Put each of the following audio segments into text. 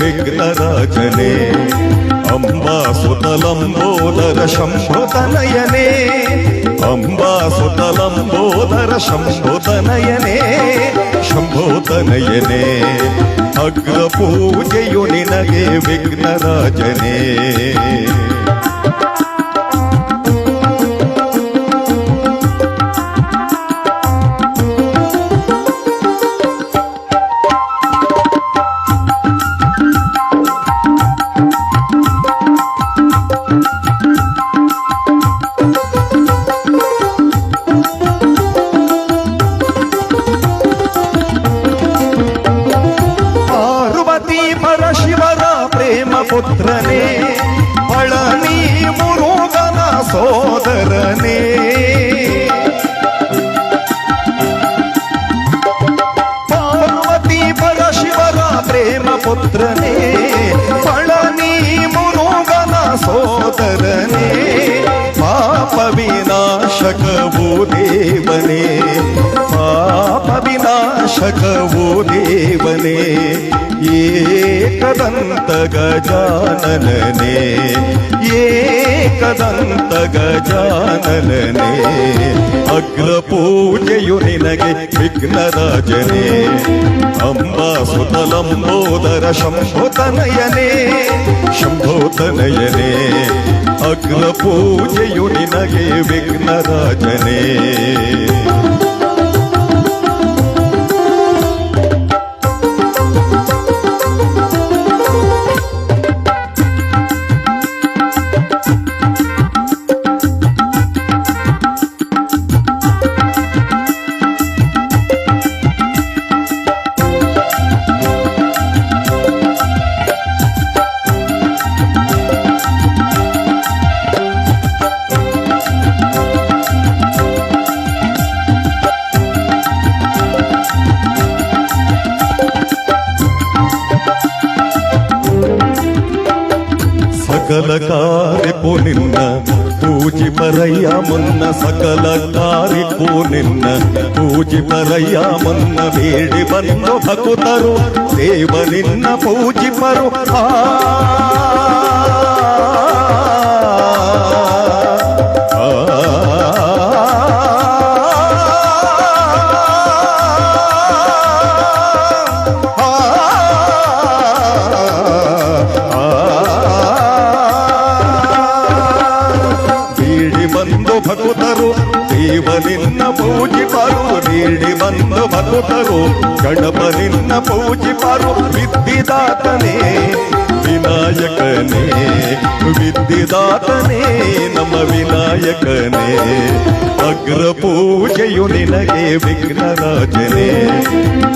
విఘ్నరాజనే అంబా సుతలంబోదర శంభుతనయనే అంబా సుతలంబోదర శంభుతనయనే శంభోతనయనే అగ్ర పూజయు నినగే విఘ్నరాజనే. ಏಕದಂತ ಗಜಾನನನೇ ಏಕದಂತ ಗಜಾನನನೇ ಅಗ್ರ ಪೂಜೆಯು ನಿನಗೆ ವಿಘ್ನರಾಜನೇ ಅಂಬಾ ಸುತಲಂಬೋದರ ಶಂಭುತನಯನೇ ಶಂಭೋತನಯನೇ ಅಗ್ರ ಪೂಜೆಯು ನಿನಗೆ ವಿಘ್ನರಾಜನೇ వేడి బంధు భకుతరు దేవ నిన్న పూజిపరు. ఆ ಬಂದು ಭಕುತರು ಗಣಪ ನಿನ್ನ ಪೂಜಿಪರು ವಿದ್ಯುದಾತನೇ ವಿನಾಯಕನೇ ವಿದ್ಯುದಾತನೇ ನಮ್ಮ ವಿನಾಯಕನೇ ಅಗ್ರ ಪೂಜೆಯು ನಿನಗೆ ವಿಘ್ನರಾಜನೇ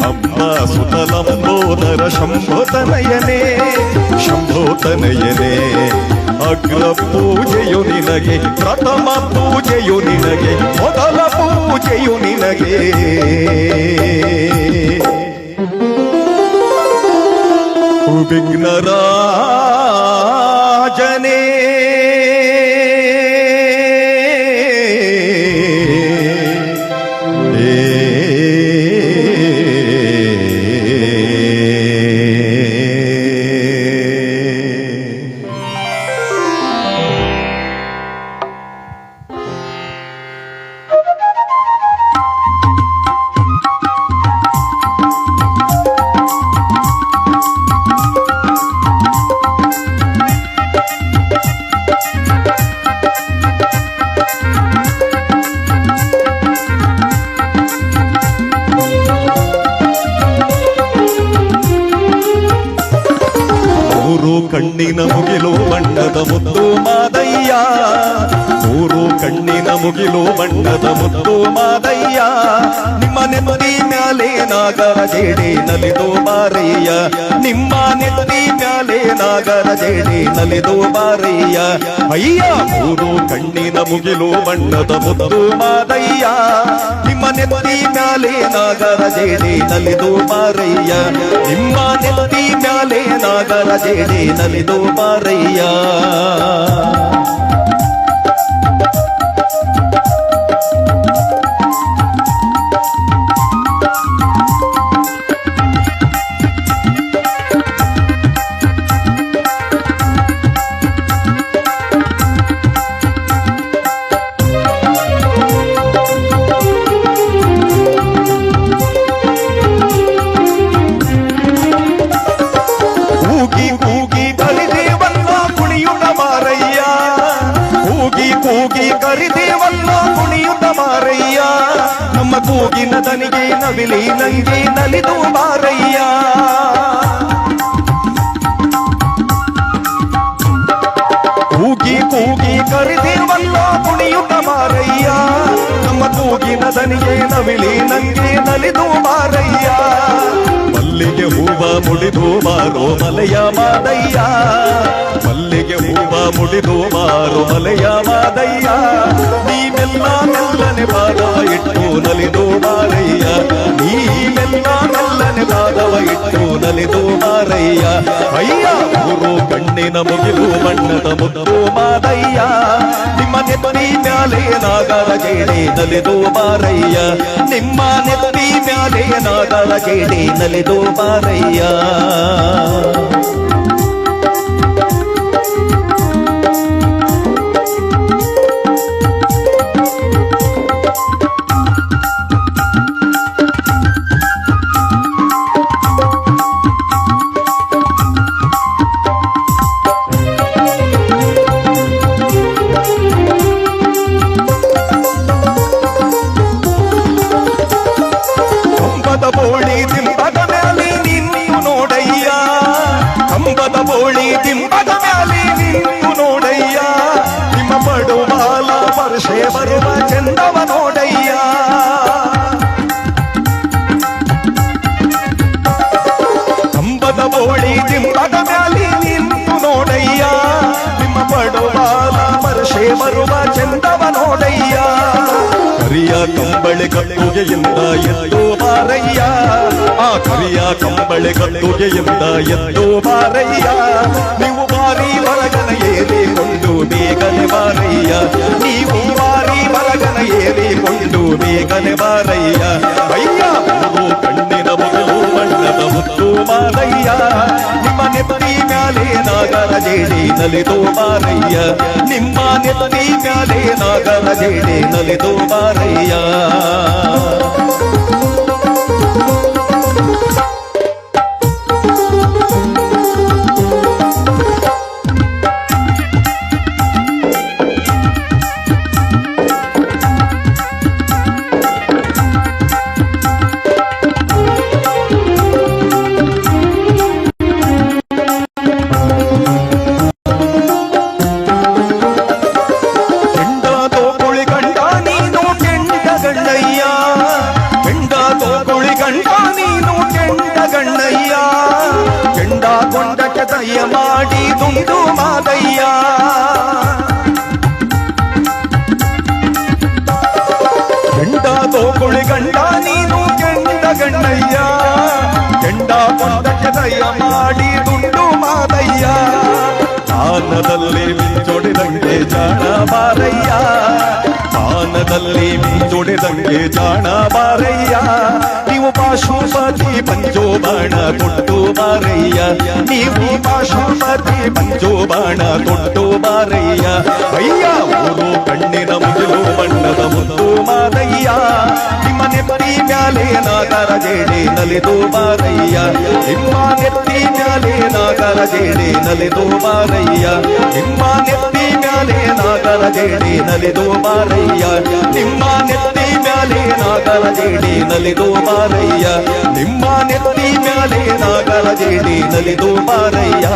ಅಮ್ಮ ಸುತಲಂಬೋದರ ಶಂಭೋತನಯನೇ ಶಂಭೋತನಯನೇ ಅಗ್ರ ಪೂಜೆಯು ನಿನಗೆ ಪ್ರಥಮ ಪೂಜೆಯು ನಿನಗೆ ಮೊದಲ ಪೂಜೆಯು ನಿನಗೆ విఘ్నరా దిన ముగిలు మాదయ్యా. ಮೂರು ಕಣ್ಣಿನ ಮುಗಿಲು ಬಣ್ಣದ ಮುದ್ದು ಮಾದಯ್ಯ ನಿಮ್ಮ ನೆಮ್ಮದಿ ಮ್ಯಾಲೆ ನಾಗರ ಜೇಡಿ ನಲಿದು ಬಾರಯ್ಯ ನಿಮ್ಮ ನೆಮ್ಮದಿ ಮ್ಯಾಲೆ ನಾಗರ ಜೇಡಿ ನಲಿದು ಬಾರಯ್ಯ ಅಯ್ಯ ಮೂರು ಕಣ್ಣಿನ ಮುಗಿಲು ಬಣ್ಣದ ಮುದ್ದು ಮಾದಯ್ಯ ನಿಮ್ಮ ನೆಮ್ಮದಿ ಮ್ಯಾಲೆ ನಾಗರ ಜೇಡಿ ನಲಿದು ಬಾರಯ್ಯ ನಿಮ್ಮ ನೆಮ್ಮದಿ ಮ್ಯಾಲೆ ನಾಗರ ಜೇಡಿ ನಲಿದು ಬಾರಯ್ಯ ದನಿಗೆ ನವಿಲಿ ನಂಗೆ ನಲಿದು ಬಾರಯ್ಯ. ಕೂಗಿ ಕೂಗಿ ಕರೆದಿರುವಲ್ಲ ಕುಣಿಯುತ್ತ ಮಾರಯ್ಯ. ನಮ್ಮ ಕೂಗಿನ ನದನಿಗೆ ನವಿಲಿ ನಂಗೆ ನಲಿದು ಮಾರಯ್ಯ ಮಲ್ಲಿಗೆ ಹೂವ ಮುಳಿದು ಮಾರೋ ಮಲೆಯ ಮಾದಯ್ಯ. ಮಲ್ಲಿಗೆ ಹೂವ ಮುಡಿದು ಬಾರೋ ಮಲೆಯ ಮಾದಯ್ಯ ನೀವೆಲ್ಲ ಮೆಲ್ಲನೆ ಪಾದವ ಇಟ್ಟು ನಲಿದು ಮಾರಯ್ಯ ನೀವೆಲ್ಲ ಮೆಲ್ಲನೆ ಪಾದವ ಇಟ್ಟು ನಲಿದು ಮಾರಯ್ಯ ಅಯ್ಯ ಊರು ಕಣ್ಣಿನ ಮುಗಿಲು ಬಣ್ಣದ ಮುದ್ದು ಮಾದಯ್ಯ ನಿಮ್ಮ ನೆತ್ತಿ ಮ್ಯಾಲೆ ನಾಗರ ಗೇಡಿ ನಲಿದು ಮಾರಯ್ಯ ನಿಮ್ಮ ನೆತ್ತಿ ಮ್ಯಾಲೆ ನಾಗರ ಗೇಡಿ ನಲಿದು ಮಾರಯ್ಯ ವರ್ಷೆ ಬರುವ ಚಂದವ ನೋಡಯ್ಯ ಕರಿಯ ಕಂಬಳೆ ಕತ್ತುಗೆಯಿಂದ ಎದ್ದು ಬಾರಯ್ಯ ಆ ಕರಿಯ ಕಂಬಳೆ ಕತ್ತುಗೆಯಿಂದ ಎದ್ದು ಬಾರಯ್ಯ ನೀವು ಬಾರಿ ಬಲಗನ ಏರಿಕೊಂಡು ಬೇಗನೆ ಬಾರಯ್ಯ ನೀವು ಬಾರಿ ಬಲಗನ ಏರಿಕೊಂಡು ಬೇಗನೆ ಬಾರಯ್ಯ ಅಯ್ಯ ಮೂರು ಕಣ್ಣಿನ ಮೊದಲು ಬಣ್ಣದ ಮುತ್ತು ಮಾರಯ್ಯ ನಿಮ್ಮ ನೆತ್ತಿ ಮ್ಯಾಲೆ ನಾಗರ ನಾಗರಜೇಡಿ ನಲಿದು ಬಾರಯ್ಯ. ನಿಮ್ಮ ನೆತ್ತಿ ಮ್ಯಾಲೆ ನಾಗರಜೇಡಿ ನಲಿದು ಬಾರಯ್ಯ. ಕಾನದಲ್ಲಿ ಮಿಂಚೊಡೆದಂಗೆ ಜಾಣ ಬಾರಯ್ಯ ಕಾನದಲ್ಲಿ ಮಿಂಚೊಡೆದಂಗೆ ಜಾಣ ಬಾರಯ್ಯ ನೀವು ಪಾಶುಪತಿ ಪಂಚೋಬಾಣ ಕೊಟ್ಟು ಬಾರಯ್ಯ ನೀವು ಪಾಶುಪತಿ ಪಂಚೋಬಾಣ ಕೊಟ್ಟು ಬಾರಯ್ಯ ಅಯ್ಯ ಊರು ಕಣ್ಣಿನ ಮುಗಿಲು ಬಣ್ಣದ ಮುದ್ದು ಮಾದಯ್ಯ ನಿಮ್ಮ ನೆತ್ತಿ ಮ್ಯಾಲೆ ನಾಗರ ಜೇಡಿ ನಲಿದು ಬಾರಯ್ಯ ನಿಮ್ಮ ನೆತ್ತಿ ಮ್ಯಾಲೆ ನಾಗರ ಜೇಡಿ ನಲಿದು ಬಾರಯ್ಯ ನಿಮ್ಮ ನೆತ್ತಿ ಮ್ಯಾಲೆ ನಾಗರ ಜೇಡಿ ನಲಿದು ಮಾರಯ್ಯ ನಿಮ್ಮ ನೆತ್ತಿ ಮ್ಯಾಲೆ ನಾಗರ ಜೇಡಿ ನಲಿದು ಮಾರಯ್ಯ ನಿಮ್ಮ ನೆತ್ತಿ ಮ್ಯಾಲೆ ನಾಗರ ಜೇಡಿ ನಲಿದು ಬಾರಯ್ಯ.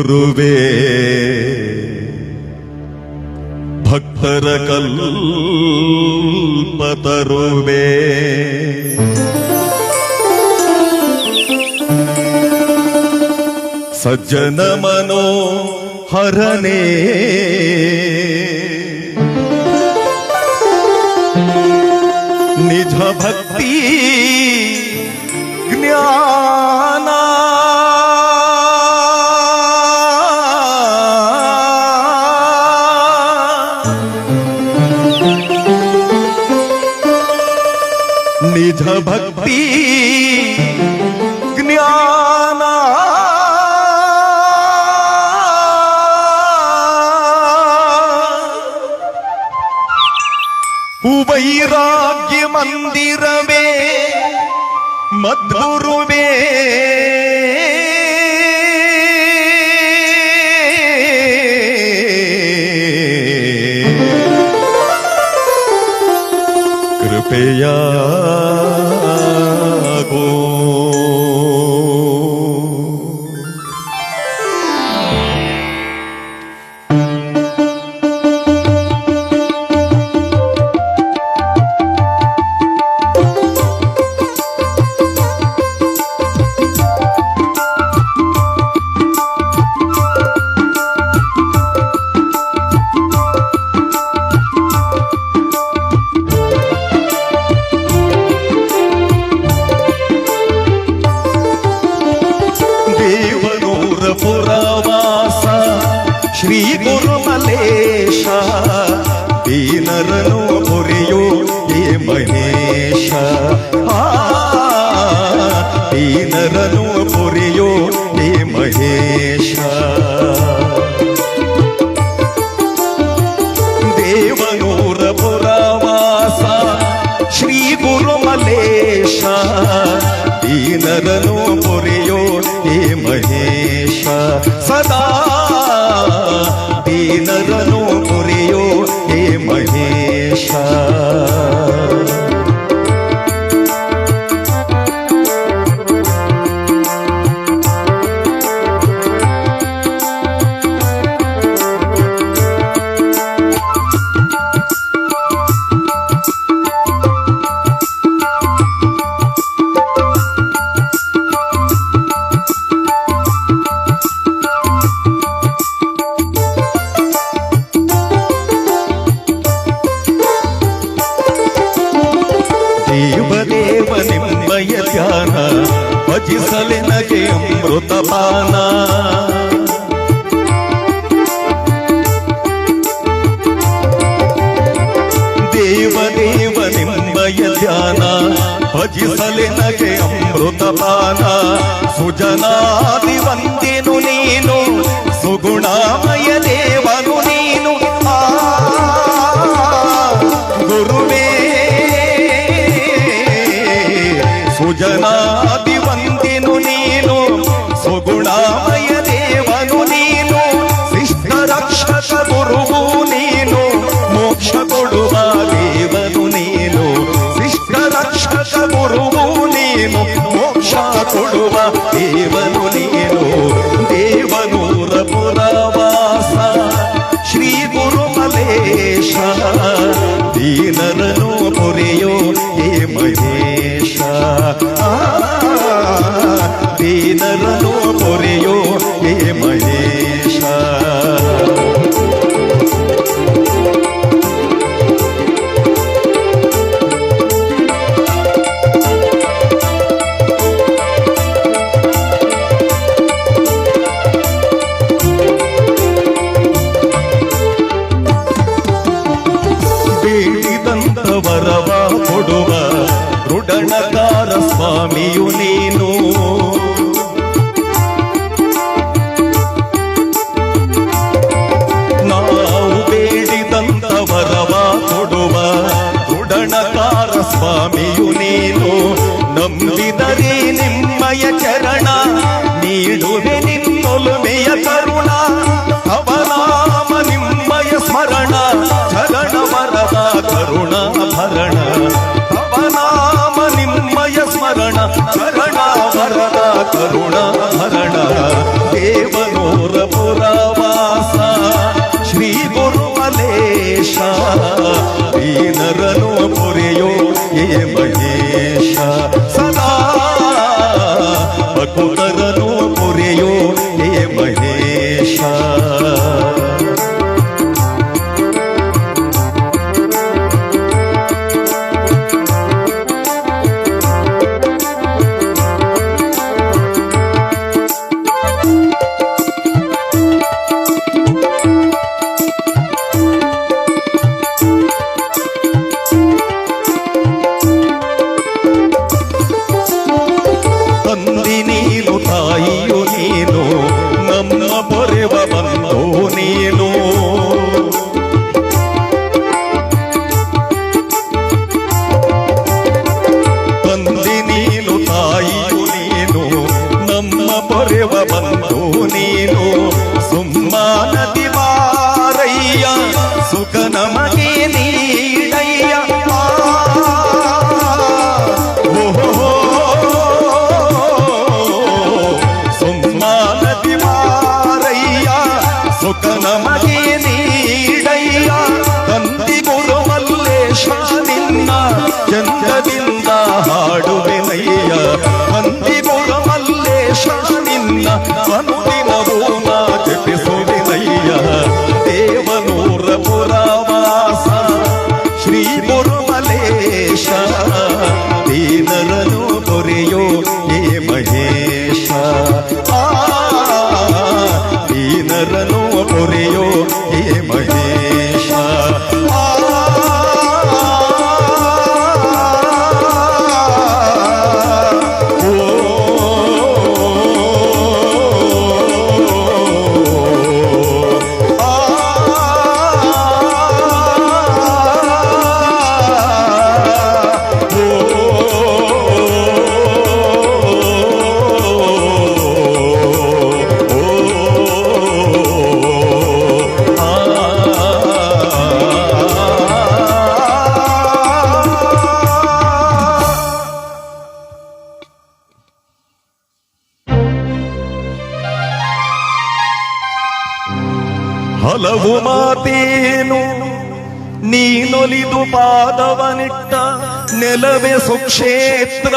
ಗುರುವೇ ಭಕ್ತರ ಕಲ್ಪತರುವೆ ಸಜ್ಜನ ಮನೋ ಹರನೇ ನಿಜ ಭಕ್ತಿ निध भक्ति ಭಜಿಸಲೆ ನಗೆ ಅಮೃತಪಾನ ದೇವದೇವ ನಿಮ್ಮಯ ಧ್ಯಾನ ಭಜಿಸಲೆ ನಗೆ ಅಮೃತಪಾನ ಸುಜನಾದಿ ವಂದೇನು ನೀನು ಸುಗುಣಾಮಯ ದೇವನು ನೀನು ಆ ಗುರುವೇ ಸುಜನಾದಿ ವಂದಿನು ನೀನು గుణామయ దేవను నీను కృష్ణ రక్షక గురువు నీను మోక్ష కొడువ దేవను నీను కృష్ణ రక్షక గురువు నీను మోక్ష కొడువ దేవను నీను. దేవనూర పురవాస శ్రీ గురుమలేశ దీన పొడువ రుడణకార స్వామియు నేను. हरणा करुणा हरणा देव नोर पुरावासा श्री गुरुमलेशा दीनरनो पुरयो ಹಲವು ಮಾತೇನು ನೀನೊಲಿದು ಪಾದವನಿಟ್ಟ ನೆಲವೇ ಸುಕ್ಷೇತ್ರ.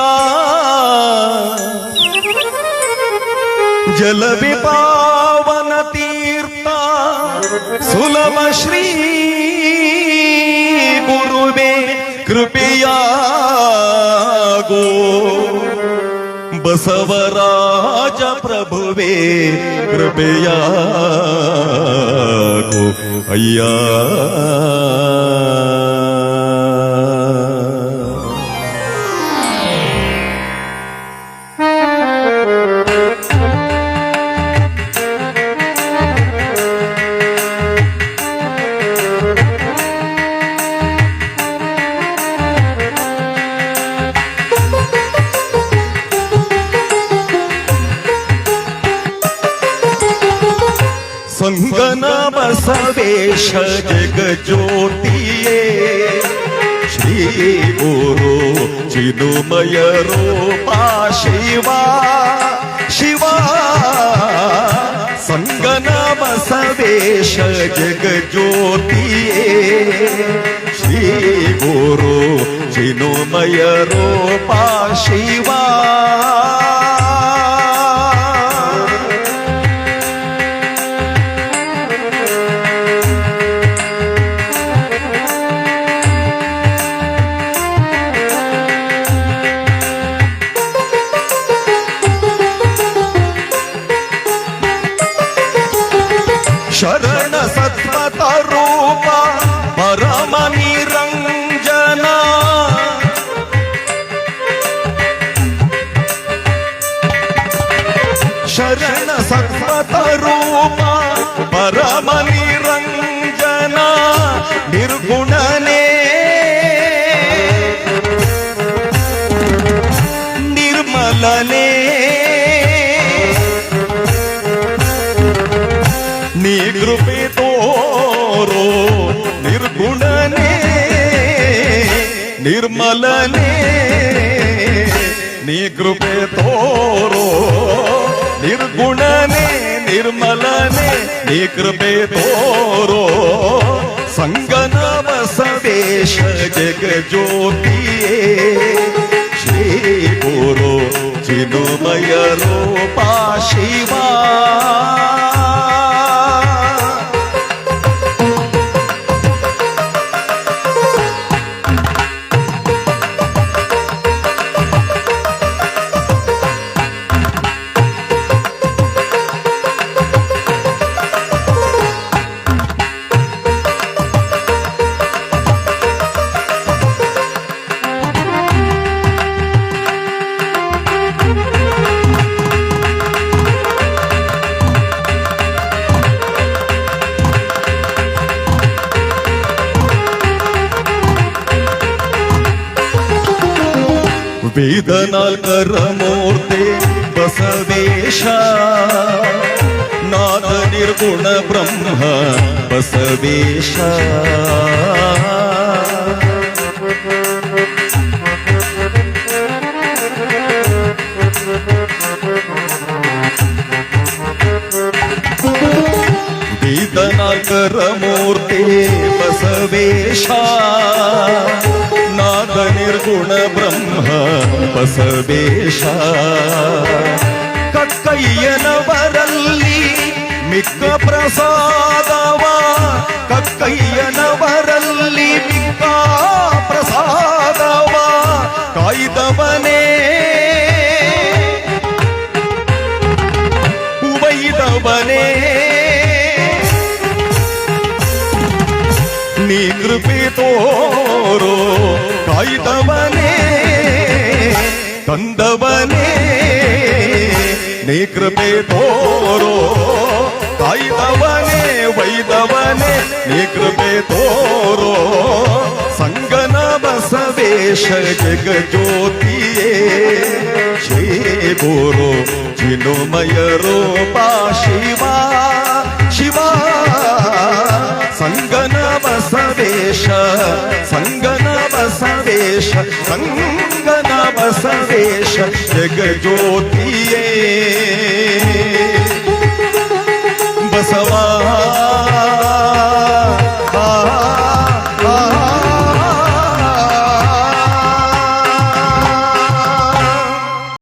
ಜಲವಿ ಪಾವನ ತೀರ್ಥ ಸುಲಭ ಶ್ರೀ ಗುರುವೇ ಕೃಪೆಯಾಗೋ. ಬಸವರಾಜ ಪ್ರಭುವೇ ಕೃಪೆಯಾಗೋ ಅಯ್ಯ चिन्मयरूपा शिव మనసులోనే నీ కృపే తోరో నిర్గుణనే నిర్మలనే. నీ కృపే తోరో నిర్గుణనే నిర్మలనే. నీ కృపే తోరో संगनाम सदेश जग ज्योति పూరు చినుమయ రూపా శివా. परमूर्ते बसवेशा नादनिर्गुण ಬ್ರಹ್ಮ बसवेशा ಕಕ್ಕಯ್ಯನವರಲ್ಲಿ ಮಿಕ್ಕ ಪ್ರಸಾದವ. ಕಕ್ಕಯ್ಯನವರಲ್ಲಿ ನೀ ಕೃಪೆ ತೋರೋ ಕಾಯ್ದವನೇ ತಂದವನೇ ನೀ ಕೃಪೆ ತೋರೋ ಕಾಯ್ದವನೇ ವೈದವನೇ ನೀ ಕೃಪೆ ತೋರೋ ಸಂಗನ ಬಸವೇಶ ಜಗ ಜ್ಯೋತಿಯೇ ಶ್ರೀ ಗುರು ಚಿನುಮಯ ರೂಪ ಶಿವ ಶಿವ देश रंगना बसवेश जग ज्योति बसवा